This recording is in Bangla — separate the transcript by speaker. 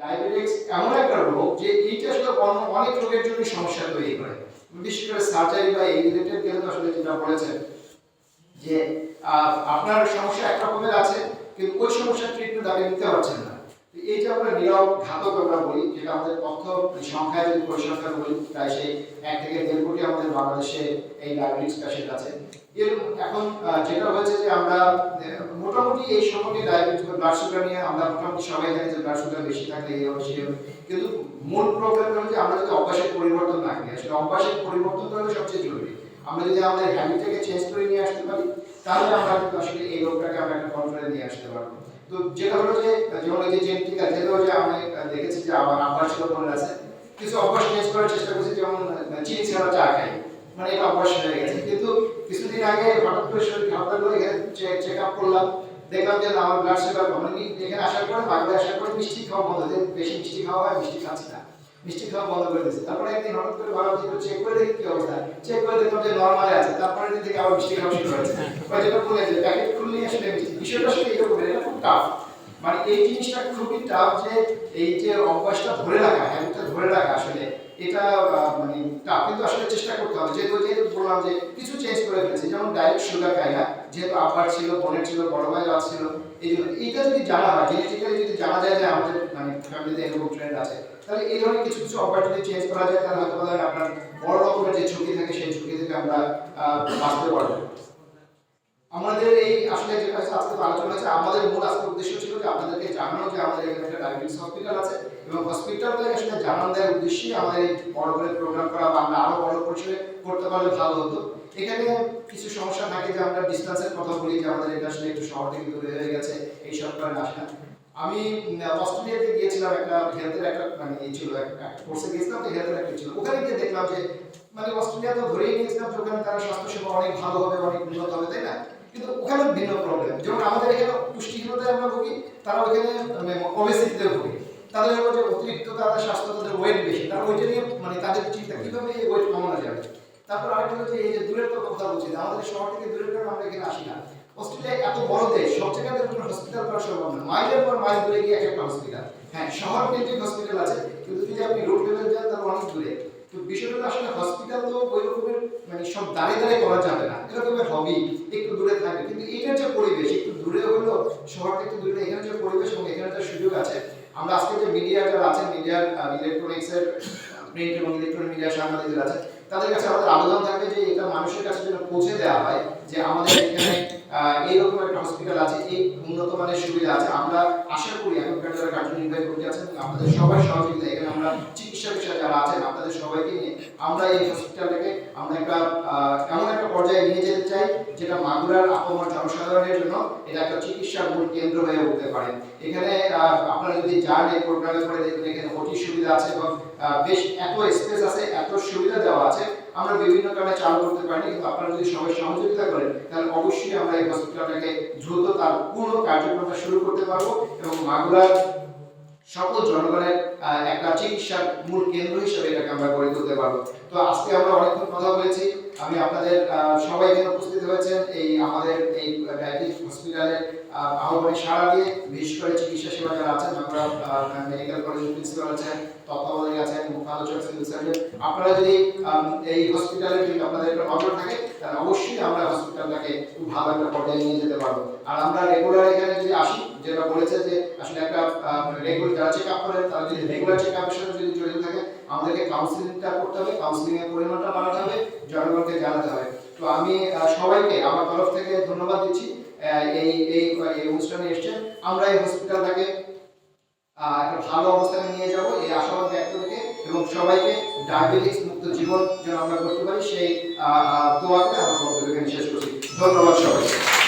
Speaker 1: ডায়াবেটিক্স এমন একটা রোগ যে এইটা আসলে অনেক রোগের জন্য সমস্যা তৈরি করে। বিশেষ করে সার্জারি বা এই রিলেটেড গেলে আসলে যেটা বলেছেন যে আপনার সমস্যা এক রকমের আছে, কিন্তু ওই সমস্যার ট্রিটমেন্ট আপনি নিতে পারছেন না। তো এই যে আমরা নীরব ঘাতক আমরা বলি, যেটা আমাদের তথ্য সংখ্যায় যদি পরিসংখ্যান বলি, প্রায় সেই এক থেকে দেড় কোটি আমাদের বাংলাদেশে এই ডায়াবেটিস পেশেন্ট আছে। এখন যেটা হয়েছে যে আমরা মোটামুটি এই সম্পর্কে ডায়াবেটিস বা ব্লাড সুগার নিয়ে আমরা মোটামুটি সবাই জানি যে ব্লাড সুগার বেশি থাকলে এই হবে সেই হবে কিন্তু মূল প্রবলেম হলো যে আমরা যদি অভ্যাসের পরিবর্তন না করি, আসলে অভ্যাসের পরিবর্তন করা সবচেয়ে জরুরি। আমরা যদি আমাদের হ্যাবিটটাকে চেঞ্জ করে নিয়ে আসতে পারি, তাহলে আমরা আসলে এই রোগটাকে আমরা একটা কন্ট্রোলে নিয়ে আসতে পারব। তো যেটা হলো যে, যেমন যে জেনেটিক আছে যেটা হলো যে আমি দেখেছি যে আমার আব্বার ছিল মনে আছে, কিছু অভ্যাস চেঞ্জ করার চেষ্টা করছি, যেমন চিনি ছাড়া চা খাই। মানে এটা অভ্যাস হয়ে গেছে। কিন্তু কিছুদিন আগে হঠাৎ করে শরীর খারাপ লাগল, এখানে চেক আপ করলাম। দেখলাম যে আমার ব্লাড সুগার মানে এখানে আসার পরে বাগদা আসার পরে মিষ্টি খাওয়া বন্ধ যে বেশি মিষ্টি খাওয়া হয়, মিষ্টি খাচ্ছি না। মিষ্টি খাওয়া বন্ধ করে দিয়েছে। তারপরে একদিন হঠাৎ করে ভাবলাম যে চেক করে দেখি কি অবস্থা। চেক করে দেখলাম যে নর্মালে আছে। তারপরে থেকে আবার মিষ্টি খাওয়া শুরু হয়েছে। বা যেটা বলে যে প্যাকেট খুললেই আসলে মিষ্টি বিষয়টা আসলে এরকম, এটা খুব টাফ মানে এই জিনিসটা খুবই টাফ যে এই যে অভ্যাসটা ধরে রাখা হ্যাবিটটা ধরে রাখা আসলে। এটা মানে কিন্তু আসলে চেষ্টা করতে হবে। যেহেতু যেহেতু বললাম যে কিছু চেঞ্জ করে যেমন ডাইরেক্ট সুগার খাই না, যেহেতু আব্বার ছিল, বোনের ছিল, বড় ভাইয়ের ছিল, এই জন্য এইটা যদি জানা হয় জেনেটিক্যালি যদি জানা যায় যে আমাদের মানে ফ্যামিলিতে এরকম ট্রেন্ড আছে, তাহলে এই ধরনের কিছু কিছু অভ্যাস যদি চেঞ্জ করা যায়, তাহলে হয়তো আপনার বড় রকমের যে ঝুঁকি থাকে, সেই ঝুঁকি থেকে আমরা বাঁচতে পারব। আমাদের এই আসলে যেটা হচ্ছে আজকে আলোচনা হচ্ছে আমাদের মূল আজকে উদ্দেশ্য ছিল যে আপনাদেরকে জানানো যে আমাদের এখানে একটা ডায়াবেটিস হসপিটাল আছে এবং হসপিটালটা আসলে জানান দেওয়ার উদ্দেশ্যে আমাদের এই বড় করে প্রোগ্রাম করা বা আমরা আরও বড় পরিসরে করতে পারলে ভালো হতো। এখানে কিছু সমস্যা থাকে যে আমরা ডিস্টেন্সের কথা বলি যে আমাদের এটা আসলে একটু শহর থেকে দূরে হয়ে গেছে, এই সব কারণে আসে না। আমি অস্ট্রেলিয়াতে গিয়েছিলাম একটা হেলথের একটা মানে এই ছিল একটা কোর্সে গিয়েছিলাম, তো হেলথের একটা ছিল। ওখানে গিয়ে দেখলাম যে মানে অস্ট্রেলিয়া তো ধরেই নিয়েছিলাম যে ওখানে তারা স্বাস্থ্যসেবা অনেক ভালো হবে, অনেক উন্নত হবে, তাই না? কিন্তু ওখানে ভিন্ন প্রবলেম যেমন আমাদের এখানে পুষ্টিহীনতায় আমরা ভুগি, তারা ওখানে ওবেসিটিতে ভুগি। তাদের হলো যে অতিরিক্ত তাদের স্বাস্থ্য, তাদের ওয়েট বেশি, তারা ওইটা নিয়ে মানে তাদের চিন্তা, কীভাবে এই ওয়েট কমানো যাবে তারপর আরেকটা হচ্ছে এই যে দূরের কথা বলছি, আমাদের শহর থেকে দূরের কারণে আমরা এখানে আসি না? অস্ট্রেলিয়া এত বড় দেশ, সব জায়গাতে কোনো হসপিটাল করা সম্ভব না। মাইলের পর মাইল দূরে গিয়ে এক একটা হসপিটাল হ্যাঁ শহর কেন্দ্রিক হসপিটাল আছে, কিন্তু যদি আপনি রোড লেভেল যান, তাহলে অনেক দূরে। তো বিষয়টা আসলে হসপিটাল তো ওই রকমের মানে সব দাঁড়িয়ে দাঁড়িয়ে করা যাবে না। এরকমের হবি একটু দূরে কিন্তু এটার যে পরিবেশ, একটু দূরে হলো দূরে, এখানে যে পরিবেশ এবং এখানে যে সুযোগ আছে, আমরা আজকে যে মিডিয়া যারা আছেন মিডিয়ার ইলেকট্রনিক্সের প্রিন্ট এবং ইলেকট্রনিক সাংবাদিকরা আছে তাদের কাছে আমাদের আবেদন থাকবে যে এটা মানুষের কাছে যেন পৌঁছে দেওয়া হয়, যে আমাদের এখানে এইরকম একটা হসপিটাল আছে এই উন্নত মানের সুবিধা আছে। আমরা আশা করি এখনকার যারা কার্যনির্বাহী কমিটি আছেন, আপনাদের সবাই সহযোগিতা এখানে আমরা চিকিৎসা বিষয়ে যারা আছেন, আপনাদের সবাইকে নিয়ে আমরা এই হসপিটালটাকে আমরা একটা এমন একটা পর্যায়ে নিয়ে যেতে চাই, যেটা মাগুরার আপমর জনসাধারণের জন্য এটা একটা চিকিৎসার মূল কেন্দ্র হয়ে উঠতে পারে। এখানে আপনারা যদি যান এই প্রোগ্রামে করে দেখবেন এখানে ওটি সুবিধা আছে এবং বেশ এত স্পেস আছে, এত সুবিধা দেওয়া আছে আমরা বিভিন্ন কারণে চালু করতে পারি। কিন্তু আপনারা যদি সবাই সহযোগিতা করেন, তাহলে অবশ্যই আমরা এই হসপিটালটাকে দ্রুত তার পূর্ণ কার্যক্রমটা শুরু করতে পারব এবং মাগুরার সকল জনগণের একটা চিকিৎসার মূল কেন্দ্র হিসেবে এটাকে আমরা গড়ে তুলতে পারব। তো আজকে আমরা অনেকক্ষণ কথা বলেছি। আমি আপনাদের সবাই এখানে উপস্থিত হয়েছেন এই আমাদের এই ডায়াবেটিস হসপিটালের আহ্বানে সাড়া দিয়ে বিশেষ করে চিকিৎসা সেবা যারা আছেন, আমরা মেডিকেল কলেজের প্রিন্সিপাল আছেন, তত্ত্বাবধায়ক আছেন মুখ্য আলোচক সিভিল আপনারা যদি এই হসপিটালে যদি আপনাদের একটা নজর থাকে, তাহলে অবশ্যই আমরা হসপিটালটাকে খুব ভালো একটা পর্যায়ে নিয়ে যেতে পারব। আর আমরা রেগুলার এখানে যদি আসি, যেটা বলেছে যে আসলে একটা রেগুলার যারা চেক আপ করেন, তারা যদি রেগুলার চেক আপের সাথে যদি জড়িত থাকে, আমাদেরকে কাউন্সিলিংটা করতে হবে কাউন্সিলিং এর পরিমাণটা বাড়াতে হবে, জনগণকে জানাতে হবে। তো আমি সবাইকে আমার তরফ থেকে ধন্যবাদ দিচ্ছি। এই এই অনুষ্ঠানে এসছেন। আমরা এই হসপিটালটাকে একটা ভালো অবস্থানে নিয়ে যাব। এই আশাবাদ ব্যক্ত রেখে এবং সবাইকে ডায়াবেটিস মুক্ত জীবন যেন আমরা করতে পারি সেই আহ, আমরা বক্তব্য শেষ করছি। ধন্যবাদ সবাইকে।